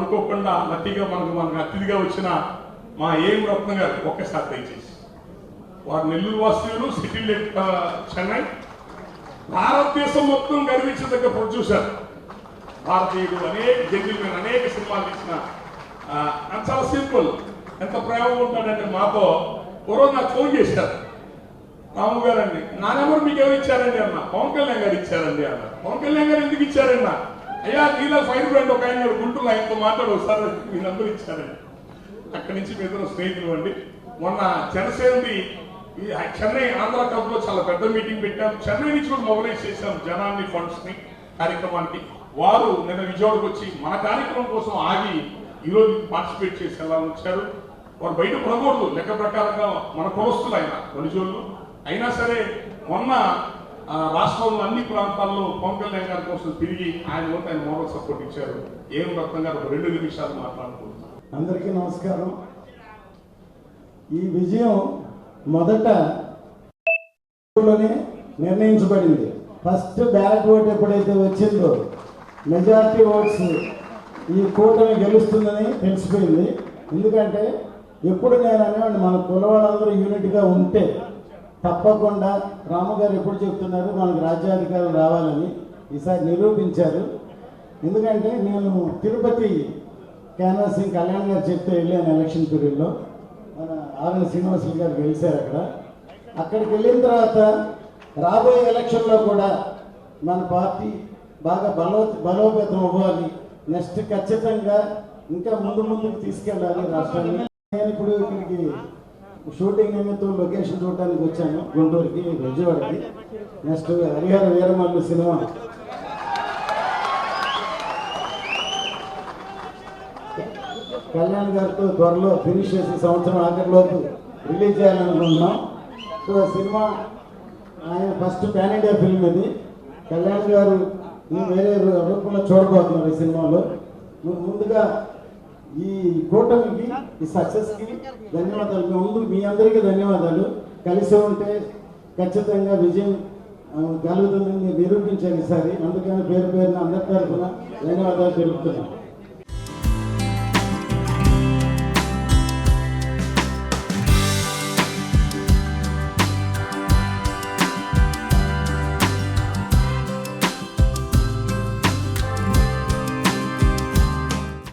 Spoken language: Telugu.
అనుకోకుండా లక్కీగా మనకు మనకు అతిథిగా వచ్చిన మా ఏం రత్న గారు ఒక్కసారి దయచేసి. వారు నెల్లూరు వాసులు సిటీ చెన్నై. భారతదేశం మొత్తం గర్వించదగ్గ ప్రొడ్యూసర్. భారతీయుడు అనేక జంగిల్ అనేక సినిమాలు తీసిన చాలా సింపుల్. ఎంత ప్రేమ ఉంటాడంటే మాతో పూర్వం నాకు ఫోన్ చేశారు. రాము గారండి. నా నెంబర్ మీకు ఎవరు ఇచ్చారండి అన్న? పవన్ కళ్యాణ్ గారు ఇచ్చారండి అన్న. పవన్ కళ్యాణ్ గారు ఎందుకు ఇచ్చారన్న అయ్యా నీలో ఫైన్ బ్రాండ్ ఒక ఆయన గుంటూరు ఆయనతో మాట్లాడు ఒకసారి మీ నంబర్ ఇచ్చారండి అక్కడి నుంచి మీ ఇద్దరు స్నేహితులు అండి. మొన్న జనసేనది ఈ చెన్నై ఆంధ్ర కప్లో చాలా పెద్ద మీటింగ్ పెట్టాం. చెన్నై నుంచి కూడా మొబైలైజ్ చేశాం జనాన్ని ఫండ్స్ని కార్యక్రమానికి. వారు నిన్న విజయవాడకు వచ్చి మన కార్యక్రమం కోసం ఆగి ఈ రోజు పార్టిసిపేట్ చేసి వెళ్ళాలని వచ్చారు? వారు బయట పడకూడదు లెక్క ప్రకారంగా మన కులస్తులు ఆయన కొనిజోళ్ళు అయినా సరే మొన్న రాష్ట్రంలో అన్ని ప్రాంతాల్లో పవన్ కళ్యాణ్ గారి కోసం తిరిగి ఆయన వంతు ఆయన మోడల్ సపోర్ట్ ఇచ్చారు. ఏం రత్నం గారు ఒక రెండు నిమిషాలు మాట్లాడుకుంటున్నారు అందరికీ నమస్కారం. ఈ విజయం మొదట నిర్ణయించబడింది. ఫస్ట్ బ్యాలెట్ ఓట్ ఎప్పుడైతే వచ్చిందో మెజారిటీ ఓట్స్ ఈ కూటమి గెలుస్తుందని తెలిసిపోయింది. ఎందుకంటే ఎప్పుడు నేను అనేవాడిని మన కులవాళ్ళందరూ యూనిట్గా ఉంటే తప్పకుండా రామగారు ఎప్పుడు చెప్తున్నారు మనకు రాజ్యాధికారం రావాలని ఈసారి నిరూపించారు. ఎందుకంటే నేను తిరుపతి క్యాన్వాసింగ్ కళ్యాణ్ గారు చెప్తే వెళ్ళాను ఎలక్షన్ పీరియడ్లో మన ఆర్ఎన్ శ్రీనివాసులు గారు గెలిచారు అక్కడ. అక్కడికి వెళ్ళిన తర్వాత రాబోయే ఎలక్షన్లో కూడా మన పార్టీ బాగా బలో బలోపేతం అవ్వాలి. నెక్స్ట్ ఖచ్చితంగా ఇంకా ముందు ముందుకు తీసుకెళ్ళాలి రాష్ట్రాన్ని. నేను ఇప్పుడు ఇక్కడికి షూటింగ్ నిమిత్తం లొకేషన్ చూడడానికి వచ్చాను. గుంటూరుకి విజయవాడకి. Next Harihara Veeramallu cinema. Kalyan గారితో త్వరలో ఫినిష్ చేసి సంవత్సరం ఆఖరిలోపు రిలీజ్ చేయాలనుకుంటున్నాం. సో ఆ సినిమా ఆయన ఫస్ట్ పాన్ ఇండియా ఫిల్మ్ ఇది. కళ్యాణ్ గారు వేరే రూపంలో చూడబోతున్నారు ఈ సినిమాలో. ముందుగా ఈ కూటమికి ఈ సక్సెస్కి ధన్యవాదాలు. ముందు మీ అందరికీ ధన్యవాదాలు. కలిసి ఉంటే ఖచ్చితంగా విజయం కలుగుతుందని నిరూపించాను ఈసారి. అందుకని పేరు పేరున అందరి తరఫున ధన్యవాదాలు తెలుపుతున్నాను